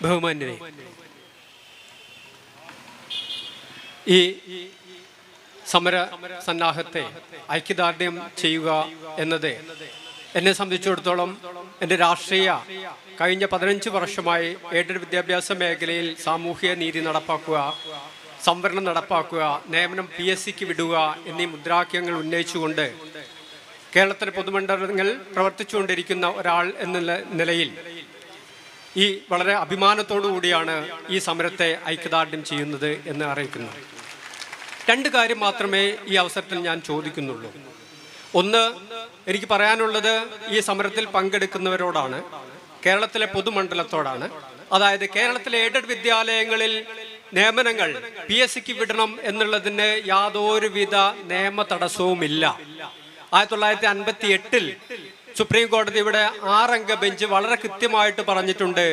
ബഹുമാന്യരെ. ഈ സമര സന്നാഹത്തെ ഐക്യദാർഢ്യം ചെയ്യുക എന്നത് എന്നെ സംബന്ധിച്ചിടത്തോളം എന്റെ രാഷ്ട്രീയ കഴിഞ്ഞ പതിനഞ്ച് വർഷമായി എയ്ഡഡ് വിദ്യാഭ്യാസ മേഖലയിൽ സാമൂഹിക നീതി നടപ്പാക്കുക സംവരണം നടപ്പാക്കുക നിയമനം പി എസ് സിക്ക് വിടുക എന്നീ മുദ്രാവാക്യങ്ങൾ ഉന്നയിച്ചുകൊണ്ട് കേരളത്തിലെ പൊതുമണ്ഡലങ്ങൾ പ്രവർത്തിച്ചുകൊണ്ടിരിക്കുന്ന ഒരാൾ എന്ന നിലയിൽ ഈ വളരെ അഭിമാനത്തോടു കൂടിയാണ് ഈ സമരത്തെ ഐക്യദാർഢ്യം ചെയ്യുന്നത് എന്ന് അറിയിക്കുന്നു രണ്ട് കാര്യം മാത്രമേ ഈ അവസരത്തിൽ ഞാൻ ചോദിക്കുന്നുള്ളൂ. ഒന്ന് എനിക്ക് പറയാനുള്ളത് ഈ സമരത്തിൽ പങ്കെടുക്കുന്നവരോടാണ് കേരളത്തിലെ പൊതുമണ്ഡലത്തോടാണ്. അതായത് കേരളത്തിലെ എയ്ഡഡ് വിദ്യാലയങ്ങളിൽ നിയമനങ്ങൾ പി എസ് സിക്ക് വിടണം എന്നുള്ളതിന് യാതൊരുവിധ നിയമ തടസ്സവുമില്ല. ആയിരത്തി തൊള്ളായിരത്തി അൻപത്തി എട്ടിൽ സുപ്രീം കോടതി ഇവിടെ ആറംഗ ബെഞ്ച് വളരെ കൃത്യമായിട്ട് പറഞ്ഞിട്ടുണ്ട്.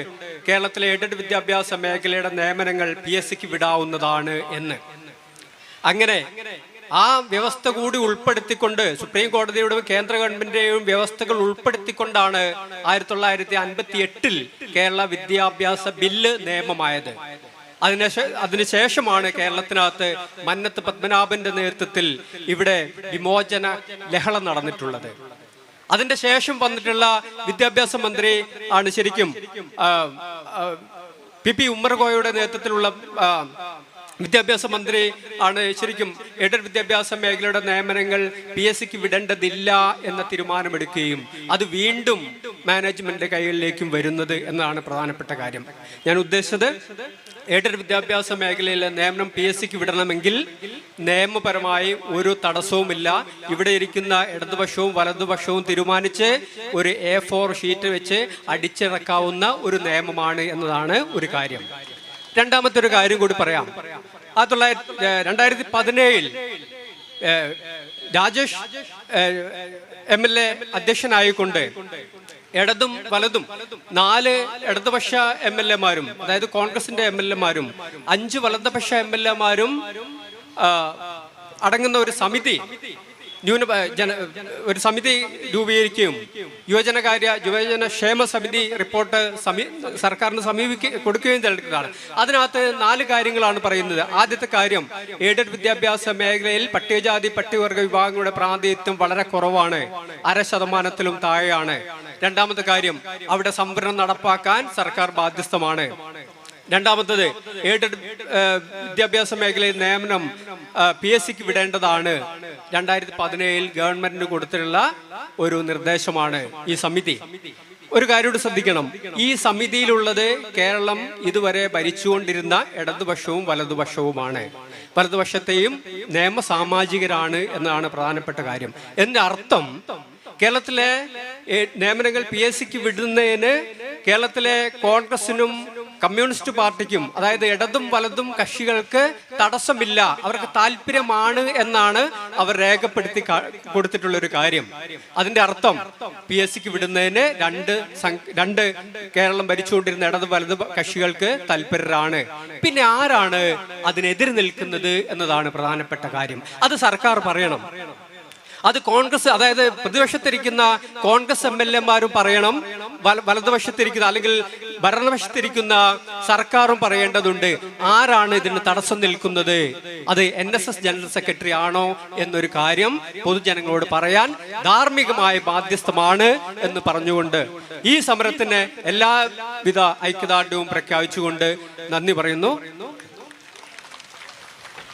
കേരളത്തിലെ എയ്ഡഡ് വിദ്യാഭ്യാസ മേഖലയുടെ നിയമനങ്ങൾ പി എസ് സിക്ക് വിടാവുന്നതാണ് എന്ന്. അങ്ങനെ ആ വ്യവസ്ഥ കൂടി ഉൾപ്പെടുത്തിക്കൊണ്ട് സുപ്രീം കോടതിയുടെ കേന്ദ്ര ഗവൺമെന്റിന്റെയും വ്യവസ്ഥകൾ ഉൾപ്പെടുത്തിക്കൊണ്ടാണ് ആയിരത്തി തൊള്ളായിരത്തി അൻപത്തി എട്ടിൽ കേരള വിദ്യാഭ്യാസ ബില്ല് നിയമമായത്. അതിന് അതിനുശേഷമാണ് കേരളത്തിനകത്ത് മന്നത്ത് പത്മനാഭന്റെ നേതൃത്വത്തിൽ ഇവിടെ വിമോചന ലഹള നടന്നിട്ടുള്ളത്. അതിന്റെ ശേഷം വന്നിട്ടുള്ള വിദ്യാഭ്യാസ മന്ത്രി ആണ് ശരിക്കും പി പി ഉമ്മർകോയുടെ നേതൃത്വത്തിലുള്ള വിദ്യാഭ്യാസ മന്ത്രി ആണ് ശരിക്കും എയ്ഡഡ് വിദ്യാഭ്യാസ മേഖലയുടെ നിയമനങ്ങൾ പി എസ് സിക്ക് വിടേണ്ടതില്ല എന്ന തീരുമാനമെടുക്കുകയും അത് വീണ്ടും മാനേജ്മെന്റ് കൈകളിലേക്കും വരുന്നത് എന്നതാണ് പ്രധാനപ്പെട്ട കാര്യം. ഞാൻ ഉദ്ദേശിച്ചത് എയ്ഡഡ് വിദ്യാഭ്യാസ മേഖലയിലെ നിയമനം പി എസ് സിക്ക് വിടണമെങ്കിൽ നിയമപരമായി ഒരു തടസ്സവുമില്ല. ഇവിടെ ഇരിക്കുന്ന ഇടതുപക്ഷവും വലതുപക്ഷവും തീരുമാനിച്ച് ഒരു എ ഫോർ ഷീറ്റ് വെച്ച് അടിച്ചിറക്കാവുന്ന ഒരു നിയമമാണ് എന്നതാണ് ഒരു കാര്യം. രണ്ടാമത്തെ ഒരു കാര്യം കൂടി പറയാം. ആയിരത്തി തൊള്ളായിരത്തി രണ്ടായിരത്തി പതിനേഴിൽ രാജേഷ് എം എൽ എ അധ്യക്ഷനായിക്കൊണ്ട് ഇടതും വലതും നാല് ഇടതുപക്ഷ എം എൽ എമാരും അതായത് കോൺഗ്രസിന്റെ എം എൽ എമാരും അഞ്ച് വലതുപക്ഷ എം എൽ എമാരും അടങ്ങുന്ന ഒരു സമിതി ന്യൂന ജന ഒരു സമിതി രൂപീകരിക്കുകയും യുവജനകാര്യ യുവജന ക്ഷേമ സമിതി റിപ്പോർട്ട് സർക്കാരിന് സമീപിക്കുക കൊടുക്കുകയും ചെയ്തിട്ടാണ് അതിനകത്ത് നാല് കാര്യങ്ങളാണ് പറയുന്നത്. ആദ്യത്തെ കാര്യം എയ്ഡഡ് വിദ്യാഭ്യാസ മേഖലയിൽ പട്ടികജാതി പട്ടികവർഗ വിഭാഗങ്ങളുടെ പ്രാതിനിധ്യം വളരെ കുറവാണ്. അര ശതമാനത്തിലും താഴെയാണ്. രണ്ടാമത്തെ കാര്യം അവിടെ സംവരണം നടപ്പാക്കാൻ സർക്കാർ ബാധ്യസ്ഥമാണ്. രണ്ടാമത്തത് എയ്ഡഡ് വിദ്യാഭ്യാസ മേഖലയിൽ നിയമനം പി എസ് സിക്ക് വിടേണ്ടതാണ്. രണ്ടായിരത്തി പതിനേഴിൽ ഗവൺമെന്റിന് കൊടുത്തിട്ടുള്ള ഒരു നിർദ്ദേശമാണ് ഈ സമിതി. ഒരു കാര്യം ശ്രദ്ധിക്കണം. ഈ സമിതിയിലുള്ളത് കേരളം ഇതുവരെ ഭരിച്ചുകൊണ്ടിരുന്ന ഇടതുപക്ഷവും വലതുപക്ഷവുമാണ്. വലതുപക്ഷത്തെയും നിയമ സാമാജികരാണ് എന്നതാണ് പ്രധാനപ്പെട്ട കാര്യം. എന്റെ അർത്ഥം കേരളത്തിലെ നിയമനങ്ങൾ പി എസ് സിക്ക് വിടുന്നതിന് കേരളത്തിലെ കോൺഗ്രസിനും കമ്മ്യൂണിസ്റ്റ് പാർട്ടിക്കും അതായത് ഇടതും വലതും കക്ഷികൾക്ക് തടസ്സമില്ല അവർക്ക് താല്പര്യമാണ് എന്നാണ് അവർ രേഖപ്പെടുത്തി കൊടുത്തിട്ടുള്ള ഒരു കാര്യം. അതിന്റെ അർത്ഥം പി എസ് സിക്ക് വിടുന്നതിന് രണ്ട് രണ്ട് കേരളം ഭരിച്ചുകൊണ്ടിരുന്ന ഇടതും വലതും കക്ഷികൾക്ക് താല്പര്യരാണ്. പിന്നെ ആരാണ് അതിനെതിരെ നിൽക്കുന്നത് എന്നതാണ് പ്രധാനപ്പെട്ട കാര്യം. അത് സർക്കാർ പറയണം. അത് കോൺഗ്രസ് അതായത് പ്രതിപക്ഷത്തിരിക്കുന്ന കോൺഗ്രസ് എം എൽ എമാരും പറയണം. വല- വലതുപക്ഷത്തിരിക്കുന്ന അല്ലെങ്കിൽ ഭരണപക്ഷത്തിരിക്കുന്ന സർക്കാരും പറയേണ്ടതുണ്ട്. ആരാണ് ഇതിന് തടസ്സം നിൽക്കുന്നത്? അത് N S S general secretary ആണോ എന്നൊരു കാര്യം പൊതുജനങ്ങളോട് പറയാൻ ധാർമ്മികമായ ബാധ്യസ്ഥമാണ് എന്ന് പറഞ്ഞുകൊണ്ട് ഈ സമരത്തിന് എല്ലാവിധ ഐക്യദാർഢ്യവും പ്രഖ്യാപിച്ചുകൊണ്ട് നന്ദി പറയുന്നു.